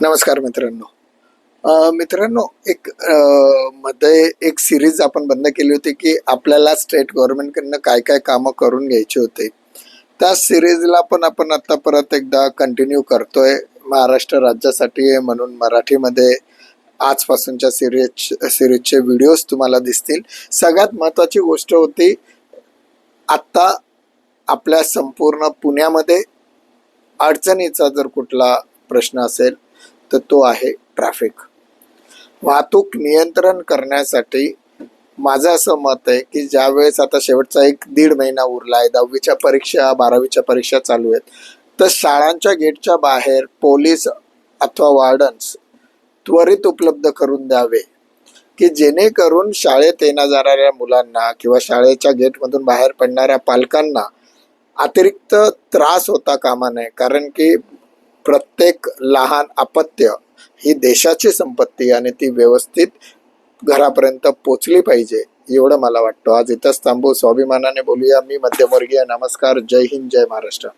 नमस्कार मित्रांनो. मित्रांनो एक मध्ये एक सिरीज आपण बंद केली होती की आपल्याला स्टेट गव्हर्नमेंटकडनं काय काय कामं करून घ्यायची होते. त्या सिरीजला पण आपण आता परत एकदा कंटिन्यू करतोय. महाराष्ट्र राज्यासाठी म्हणून मराठीमध्ये आजपासूनच्या सिरीज सिरीजचे व्हिडिओज तुम्हाला दिसतील. सगळ्यात महत्त्वाची गोष्ट होती आत्ता आपल्या संपूर्ण पुण्यामध्ये अडचणीचा जर कुठला प्रश्न असेल तर तो आहे ट्रॅफिक वाहतूक नियंत्रण करण्यासाठी माझं असं मत आहे की ज्या वेळेस आता शेवटचा एक दीड महिना उरला आहे दहावीच्या परीक्षा बारावीच्या परीक्षा चालू आहेत तर शाळांच्या गेटच्या बाहेर पोलीस अथवा वार्डन्स त्वरित उपलब्ध करून द्यावे. की जेणेकरून शाळेत येण्या जाणाऱ्या मुलांना किंवा शाळेच्या गेटमधून बाहेर पडणाऱ्या पालकांना अतिरिक्त त्रास होता कामा नये. कारण की प्रत्येक लहान अपत्य ही देशाची संपत्ती आणि ती व्यवस्थित घरापर्यंत पोचली पाहिजे एवढं मला वाटतं. आज इथंच थांबू. स्वाभिमानाने बोलूया. मी मध्यमवर्गीय. नमस्कार. जय हिंद. जय महाराष्ट्र.